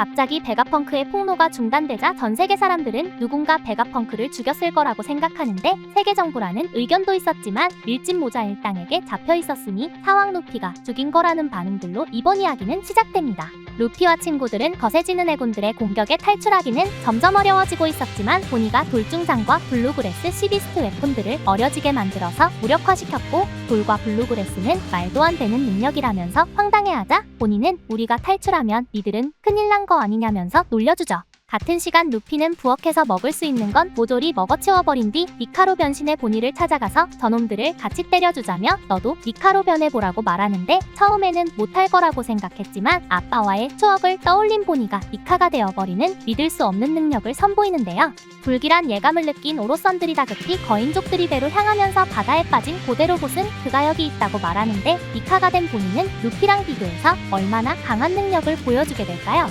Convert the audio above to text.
갑자기 베가펑크의 폭로가 중단되자 전 세계 사람들은 누군가 베가펑크를 죽였을 거라고 생각하는데 세계 정부라는 의견도 있었지만 밀짚 모자 일당에게 잡혀 있었으니 사왕 루피가 죽인 거라는 반응들로 이번 이야기는 시작됩니다. 루피와 친구들은 거세지는 해군들의 공격에 탈출하기는 점점 어려워지고 있었지만 보니가 돌중장과 블루그레스 시비스트 웨폰들을 어려지게 만들어서 무력화시켰고 돌과 블루그레스는 말도 안 되는 능력이라면서 황당해하자 보니는 우리가 탈출하면 니들은 큰일 난 거 아니냐면서 놀려주죠. 같은 시간 루피는 부엌에서 먹을 수 있는 건 모조리 먹어치워버린 뒤 니카로 변신의 보니를 찾아가서 저놈들을 같이 때려주자며 너도 니카로 변해보라고 말하는데 처음에는 못할 거라고 생각했지만 아빠와의 추억을 떠올린 보니가 니카가 되어버리는 믿을 수 없는 능력을 선보이는데요. 불길한 예감을 느낀 오로선들이 다급히 거인족들이 배로 향하면서 바다에 빠진 고대 로봇은 그가 여기 있다고 말하는데 니카가 된 보니는 루피랑 비교해서 얼마나 강한 능력을 보여주게 될까요?